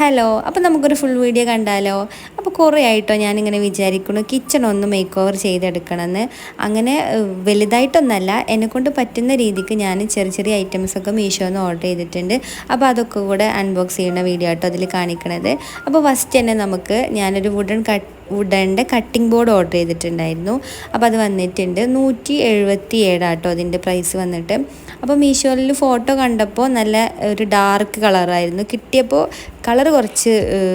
Hello അപ്പോൾ നമുക്കൊരു full video കണ്ടാലോ? അപ്പോൾ കുറേ ആയിട്ടോ ഞാനിങ്ങനെ വിചാരിക്കുന്നു കിച്ചൺ ഒന്ന് മേക്ക് ഓവർ ചെയ്തെടുക്കണമെന്ന് അങ്ങനെ വലുതായിട്ടൊന്നല്ല എന്നെക്കൊണ്ട് പറ്റുന്ന രീതിക്ക് ഞാൻ ചെറിയ ചെറിയ ഐറ്റംസൊക്കെ മീഷോന്ന് ഓർഡർ ചെയ്തിട്ടുണ്ട്. അപ്പോൾ അതൊക്കെ കൂടെ അൺബോക്സ് ചെയ്യുന്ന വീഡിയോ ആട്ടോ അതിൽ കാണിക്കണത്. അപ്പോൾ ഫസ്റ്റ് തന്നെ നമുക്ക് ഞാനൊരു വുഡൻ കട്ട് വുഡന്റെ കട്ടിംഗ് ബോർഡ് ഓർഡർ ചെയ്തിട്ടുണ്ടായിരുന്നു. അപ്പോൾ അത് വന്നിട്ടുണ്ട്. നൂറ്റി എഴുപത്തി ഏഴാട്ടോ അതിന്റെ പ്രൈസ് വന്നിട്ട്. അപ്പോൾ മീഷോയിൽ ഫോട്ടോ കണ്ടപ്പോൾ നല്ല ഒരു ഡാർക്ക് കളറായിരുന്നു കിട്ടിയപ്പോൾ കളർ കുറച്ച്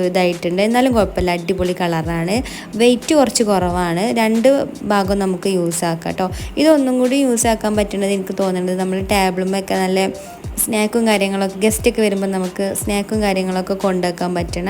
ഇതായിട്ടുണ്ട്. എന്നാലും കുഴപ്പമില്ല. അടിപൊളി കളറാണ് വെയിറ്റ് കുറച്ച് കുറവാണ്. രണ്ട് ഭാഗം നമുക്ക് യൂസ് ആക്കാം കേട്ടോ. ഇതൊന്നും കൂടി യൂസ് ആക്കാൻ പറ്റുന്നത് എനിക്ക് തോന്നുന്നത് നമ്മൾ ടേബിളുമൊക്കെ നല്ല സ്നാക്കും കാര്യങ്ങളൊക്കെ ഗസ്റ്റൊക്കെ വരുമ്പോൾ നമുക്ക് സ്നാക്കും കാര്യങ്ങളൊക്കെ കൊണ്ടുവെക്കാൻ പറ്റണ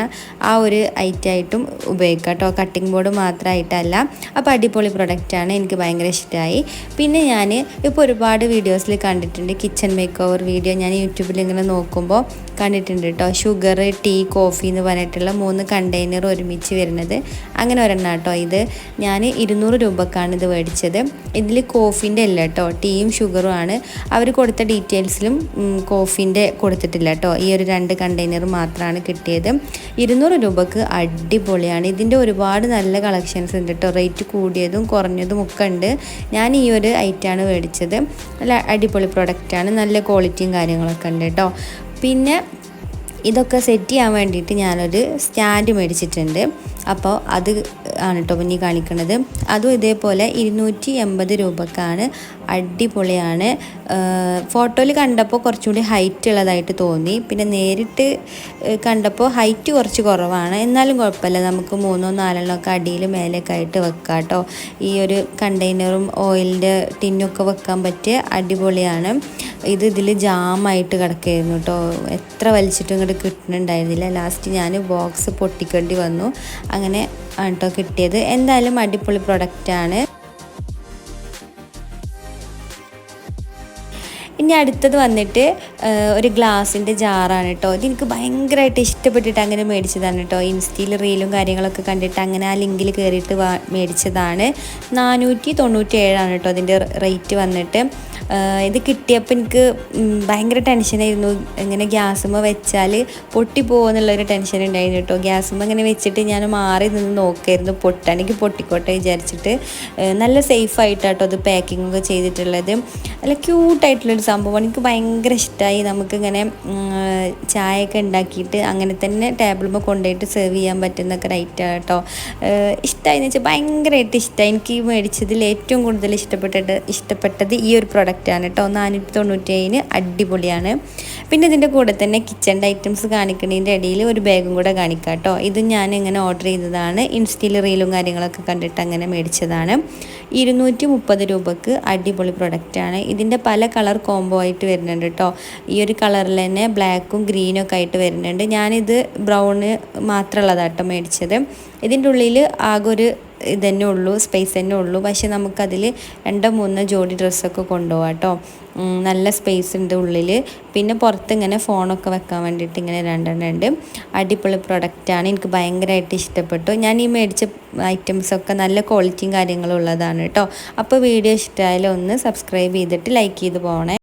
ആ ഒരു ഐറ്റമായിട്ടും ഉപയോഗിക്കാം കേട്ടോ. കട്ടിംഗ് ബോർഡ് മാത്രമായിട്ടല്ല അപ്പോൾ അടിപൊളി പ്രൊഡക്റ്റാണ് എനിക്ക് ഭയങ്കര ഇഷ്ടമായി പിന്നെ ഞാൻ ഇപ്പോൾ ഒരുപാട് വീഡിയോസിൽ കണ്ടിട്ടുണ്ട്. കിച്ചൺ മേക്ക് ഓവർ വീഡിയോ ഞാൻ യൂട്യൂബിൽ ഇങ്ങനെ നോക്കുമ്പോൾ കണ്ടിട്ടുണ്ട് കേട്ടോ ഷുഗർ ടീ കോഫി എന്ന് പറഞ്ഞിട്ടുള്ള മൂന്ന് കണ്ടെയ്നർ ഒരുമിച്ച് വരുന്നത്. അങ്ങനെ ഒരെണ്ണം കേട്ടോ ഇത്. ഞാൻ ഇരുന്നൂറ് രൂപക്കാണ് ഇത് മേടിച്ചത്. ഇതിൽ കോഫിന്റെ അല്ല കേട്ടോ ടീയും ഷുഗറും ആണ്. അവർ കൊടുത്ത ഡീറ്റെയിൽസിലും കോഫിന്റെ കൊടുത്തിട്ടില്ല കേട്ടോ. ഈ ഒരു രണ്ട് കണ്ടെയ്നർ മാത്രമാണ് കിട്ടിയത്. ഇരുന്നൂറ് രൂപക്ക് അടിപൊളിയാണ്. ഇതിന്റെ ഒരുപാട് നല്ല കളക്ഷൻസ് ഉണ്ട് കേട്ടോ. റേറ്റ് കൂടിയതും കുറഞ്ഞതും ഒക്കെ ഉണ്ട്. ഞാൻ ഈ ഒരു ഐറ്റമാണ് മേടിച്ചത്. നല്ല അടിപൊളി പ്രൊഡക്റ്റാണ് നല്ല ക്വാളിറ്റിയും കാര്യങ്ങളൊക്കെ ഉണ്ട് കേട്ടോ. പിന്നെ ഇതൊക്കെ സെറ്റ് ചെയ്യാൻ വേണ്ടിയിട്ട് ഞാനൊരു സ്റ്റാൻഡ് മേടിച്ചിട്ടുണ്ട്. അപ്പോൾ അത് ആണ് കേട്ടോ ഇനി കാണിക്കുന്നത് അതും ഇതേപോലെ ഇരുന്നൂറ്റി എൺപത് രൂപക്കാണ്. അടിപൊളിയാണ്. ഫോട്ടോയിൽ കണ്ടപ്പോൾ കുറച്ചുകൂടി ഹൈറ്റ് ഉള്ളതായിട്ട് തോന്നി. പിന്നെ നേരിട്ട് കണ്ടപ്പോൾ ഹൈറ്റ് കുറച്ച് കുറവാണ്. എന്നാലും കുഴപ്പമില്ല. നമുക്ക് മൂന്നോ നാലെണ്ണോ ഒക്കെ അടിയിൽ മേലേക്ക് ആയിട്ട് വെക്കാം കേട്ടോ ഈ ഒരു കണ്ടെയ്നറും ഓയിലിന്റെ ടിന്നൊക്കെ വെക്കാൻ പറ്റിയ അടിപൊളിയാണ്. ഇത് ഇതിൽ ജാമായിട്ട് കിടക്കുകയായിരുന്നു കേട്ടോ എത്ര വലിച്ചിട്ടും ഇങ്ങോട്ട് കിട്ടുന്നുണ്ടായിരുന്നില്ല ലാസ്റ്റ് ഞാൻ ബോക്സ് പൊട്ടിക്കേണ്ടി വന്നു. അങ്ങനെ ആണ് കേട്ടോ കിട്ടിയത്. എന്തായാലും അടിപൊളി പ്രൊഡക്റ്റാണ് ഇനി അടുത്തത് വന്നിട്ട് ഒരു ഗ്ലാസിന്റെ ജാറാണ് കേട്ടോ ഇതെനിക്ക് ഭയങ്കരമായിട്ട് ഇഷ്ടപ്പെട്ടിട്ട് അങ്ങനെ മേടിച്ചതാണ് കേട്ടോ ഇൻസ്റ്റയിൽ റീലും കാര്യങ്ങളൊക്കെ കണ്ടിട്ട് അങ്ങനെ ആ ലിങ്കിൽ കയറിയിട്ട് മേടിച്ചതാണ്. നാനൂറ്റി തൊണ്ണൂറ്റി ഏഴാണ് കേട്ടോ അതിന്റെ റേറ്റ് വന്നിട്ട്. ഇത് കിട്ടിയപ്പോൾ എനിക്ക് ഭയങ്കര ടെൻഷനായിരുന്നു. ഇങ്ങനെ ഗ്യാസുമ്മ വെച്ചാൽ പൊട്ടിപ്പോകുന്നുള്ളൊരു ടെൻഷൻ ഉണ്ടായിരുന്നു കേട്ടോ ഗ്യാസുമ്മ ഇങ്ങനെ വെച്ചിട്ട് ഞാൻ മാറി നിന്ന് നോക്കായിരുന്നു പൊട്ടാണെങ്കിൽ പൊട്ടിക്കോട്ടെ വിചാരിച്ചിട്ട്. നല്ല സേഫ് ആയിട്ടാട്ടോ അത് പാക്കിംഗ് ഒക്കെ ചെയ്തിട്ടുള്ളത്. നല്ല ക്യൂട്ടായിട്ടുള്ളൊരു സംഭവമാണ്. എനിക്ക് ഭയങ്കര ഇഷ്ടമായി നമുക്കിങ്ങനെ ചായയൊക്കെ ഉണ്ടാക്കിയിട്ട് അങ്ങനെ തന്നെ ടേബിളുമ്പോൾ കൊണ്ടുപോയിട്ട് സെർവ് ചെയ്യാൻ പറ്റുന്ന റൈറ്റ് കേട്ടോ. ഇഷ്ടമായി എന്ന് വെച്ചാൽ ഭയങ്കരമായിട്ട് ഇഷ്ടമായി എനിക്ക് മേടിച്ചതിൽ ഏറ്റവും കൂടുതൽ ഇഷ്ടപ്പെട്ടിട്ട് ഇഷ്ടപ്പെട്ടത് ഈ ഒരു പ്രൊഡക്റ്റാണ് കേട്ടോ. നാനൂറ്റി തൊണ്ണൂറ്റി ഏഴിന് അടിപൊളിയാണ്. പിന്നെ ഇതിന്റെ കൂടെ തന്നെ കിച്ചണിന്റെ ഐറ്റംസ് കാണിക്കുന്നതിന്റെ ഇടയിൽ ഒരു ബാഗും കൂടെ കാണിക്കാം കേട്ടോ. ഇത് ഞാൻ ഇങ്ങനെ ഓർഡർ ചെയ്തതാണ് ഇൻസ്റ്റയിൽ റീലും കാര്യങ്ങളൊക്കെ കണ്ടിട്ട് അങ്ങനെ മേടിച്ചതാണ്. ഇരുന്നൂറ്റി മുപ്പത് രൂപക്ക് അടിപൊളി പ്രൊഡക്റ്റാണ് ഇതിന്റെ പല കളർ കോംബോ ആയിട്ട് വരുന്നുണ്ട് കേട്ടോ ഈ ഒരു കളറിൽ തന്നെ ബ്ലാക്കും ഗ്രീനും ഒക്കെ ആയിട്ട് വരുന്നുണ്ട്. ഞാനിത് ബ്രൗണ് മാത്രമുള്ളതാട്ടോ മേടിച്ചത്. ഇതിന്റെ ഉള്ളിൽ ആകെ ഒരു ഇതന്നെ ഉള്ളൂ സ്പേസ് തന്നെ ഉള്ളൂ. പക്ഷെ നമുക്കതിൽ രണ്ടോ മൂന്നോ ജോഡി ഡ്രസ്സൊക്കെ കൊണ്ടുപോകാം കേട്ടോ നല്ല സ്പേസ് ഉണ്ട് ഉള്ളിൽ പിന്നെ പുറത്ത് ഇങ്ങനെ ഫോണൊക്കെ വെക്കാൻ വേണ്ടിയിട്ട് ഇങ്ങനെ രണ്ടെണ്ണം ഉണ്ട്. അടിപൊളി പ്രൊഡക്റ്റാണ് എനിക്ക് ഭയങ്കരമായിട്ട് ഇഷ്ടപ്പെട്ടു. ഞാൻ ഈ മേടിച്ച ഐറ്റംസൊക്കെ നല്ല ക്വാളിറ്റിയും കാര്യങ്ങളും ഉള്ളതാണ് കേട്ടോ അപ്പോൾ വീഡിയോ ഇഷ്ടമായാലും ഒന്ന് സബ്സ്ക്രൈബ് ചെയ്തിട്ട് ലൈക്ക് ചെയ്ത് പോകണേ